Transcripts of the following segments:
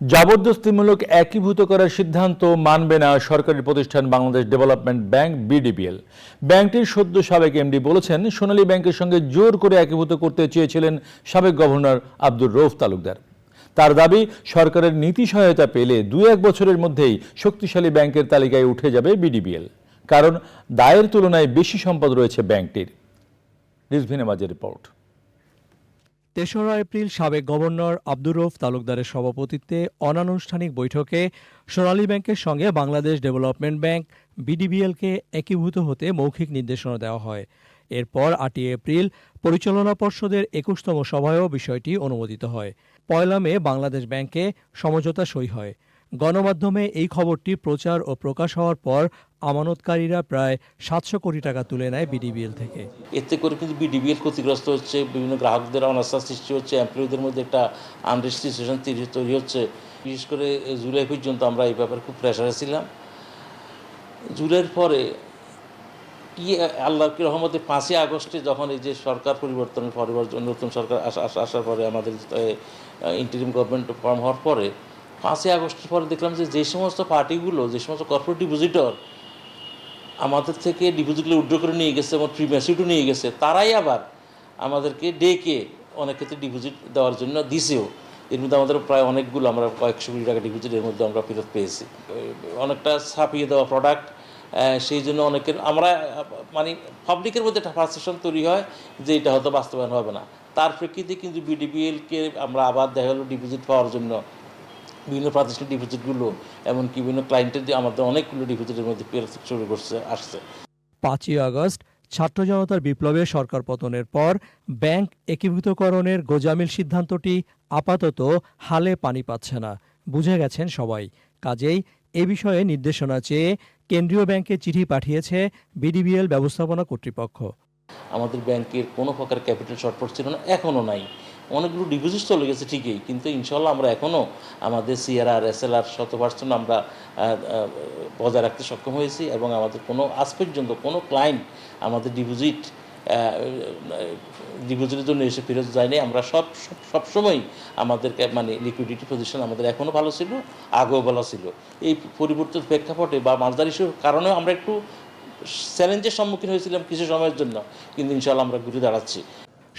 জবরদস্তিমূলক একীভূত করার সিদ্ধান্ত মানবে না সরকারি প্রতিষ্ঠান বাংলাদেশ ডেভেলপমেন্ট ব্যাংক, বিডিবিএল। ব্যাংকটির সদ্য সাবেক এমডি বলেছেন, সোনালী ব্যাংকের সঙ্গে জোর করে একীভূত করতে চেয়েছিলেন সাবেক গভর্নর আব্দুর রৌফ তালুকদার। তার দাবি, সরকারের নীতি সহায়তা পেলে দু এক বছরের মধ্যেই শক্তিশালী ব্যাংকের তালিকায় উঠে যাবে বিডিবিএল। কারণ, দায়ের তুলনায় বেশি সম্পদ রয়েছে ব্যাংকটির। রিজভিন রিপোর্ট। তেসরা এপ্রিল সাবেক গভর্নর আব্দুর রৌফ তালুকদারের সভাপতিত্বে অনানুষ্ঠানিক বৈঠকে সোনালী ব্যাংকের সঙ্গে বাংলাদেশ ডেভেলপমেন্ট ব্যাংক, বিডিবিএলকে একীভূত হতে মৌখিক নির্দেশনা দেওয়া হয়। এরপর আটই এপ্রিল পরিচালনা পর্ষদের একুশতম সভায়ও বিষয়টি অনুমোদিত হয়। পয়লা মে বাংলাদেশ ব্যাংকে সমঝোতা সই হয়। গণমাধ্যমে এই খবরটি প্রচার ও প্রকাশ হওয়ার পর আমানতকারীরা প্রায় সাতশো কোটি টাকা তুলে নেয় বিডিবিএল থেকে। এতে করে কিন্তু বিডিবিএল ক্ষতিগ্রস্ত হচ্ছে, বিভিন্ন গ্রাহকদের অনাস্থা সৃষ্টি হচ্ছে এমপ্লয়ীদের মধ্যে একটা আনরেস্ট তৈরি হচ্ছে। বিশেষ করে জুলাই পর্যন্ত আমরা এই ব্যাপারে খুব প্রেশারে ছিলাম। জুলাইয়ের পরে কি আল্লাহর কি রহমতে পাঁচই আগস্টে যখন এই যে সরকার পরিবর্তনের পরিবর্তন নতুন সরকার আসা- আসা- আসার পরে আমাদের ইন্টারিম গভর্নমেন্ট ফর্ম হওয়ার পরে, পাঁচই আগস্টের পরে দেখলাম যে যে সমস্ত পার্টিগুলো যে সমস্ত কর্পোরেট ডিপোজিটর আমাদের থেকে ডিপোজিটগুলো উইড্রো করে নিয়ে গেছে এবং প্রিমিয়াসিটও নিয়ে গেছে, তারাই আবার আমাদেরকে ডেকে অনেক ক্ষেত্রে ডিপোজিট দেওয়ার জন্য দিছেও। এর মধ্যে আমাদের প্রায় অনেকগুলো, আমরা কয়েকশো কোটি টাকা ডিপোজিট এর মধ্যে আমরা ফেরত পেয়েছি। অনেকটা ছাপিয়ে দেওয়া প্রোডাক্ট সেই জন্য অনেকের, আমরা মানে পাবলিকের মধ্যে একটা পারসেপশন তৈরি হয় যে এটা হয়তো বাস্তবায়ন হবে না। তার প্রেক্ষিতে কিন্তু বিডিবিএলকে আমরা আবার দেখা হলো ডিপোজিট পাওয়ার জন্য বিভিন্ন প্রাতিষ্ঠানিক ডিপোজিটগুলো এমনকি বিভিন্ন ক্লায়েন্টের দিয়ে আমাদের অনেকগুলো ডিপোজিটের মধ্যে শুরু করছে আসছে। পাঁচই আগস্ট ছাত্র জনতার বিপ্লবে সরকার পতনের পর ব্যাংক একীভূতকরণের গোজামিল সিদ্ধান্তটি আপাতত হালে পানি পাচ্ছে না। বুঝে গেছেন সবাই। কাজেই এ বিষয়ে নির্দেশনা চেয়ে কেন্দ্রীয় ব্যাংকে চিঠি পাঠিয়েছে বিডিবিএল ব্যবস্থাপনা কর্তৃপক্ষ। আমাদের ব্যাংকের কোনো প্রকার ক্যাপিটাল শর্ট পড়ছিল না এখনও নাই। অনেকগুলো ডিপোজিট চলে গেছে, ঠিকই। কিন্তু ইনশাল্লাহ আমরা এখনও আমাদের সিআরআর এসএলআর শত পার্সেন্ট আমরা বজায় রাখতে সক্ষম হয়েছি এবং আমাদের কোনো, আজ পর্যন্ত কোনো ক্লায়েন্ট আমাদের ডিপোজিট ডিপোজিটের জন্য এসে ফেরত যায়নি। আমরা সব, সব- সবসময় আমাদেরকে মানে লিকুইডিটি পজিশন আমাদের এখনও ভালো ছিল, আগেও ভালো ছিল। এই পরিবর্তিত প্রেক্ষাপটে বা মালদার ইস্যুর কারণেও আমরা একটু চ্যালেঞ্জের সম্মুখীন হয়েছিলাম কিছু সময়ের জন্য। কিন্তু ইনশাল্লাহ আমরা ঘুরে দাঁড়াচ্ছি।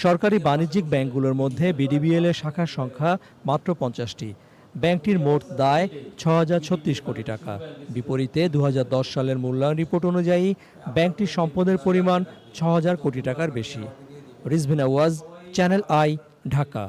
সরকারি বাণিজ্যিক ব্যাংকগুলোর মধ্যে বিডিবিএল এর শাখার সংখ্যা মাত্র পঞ্চাশটি। ব্যাংকটির মোট দায় ছ কোটি টাকা। বিপরীতে দু হাজার দশ সালের মূল্যায়ন রিপোর্ট অনুযায়ী ব্যাংকটির সম্পদের পরিমাণ ছ কোটি টাকার বেশি। রিজভিনা ওয়াজ চ্যানেল আই, ঢাকা।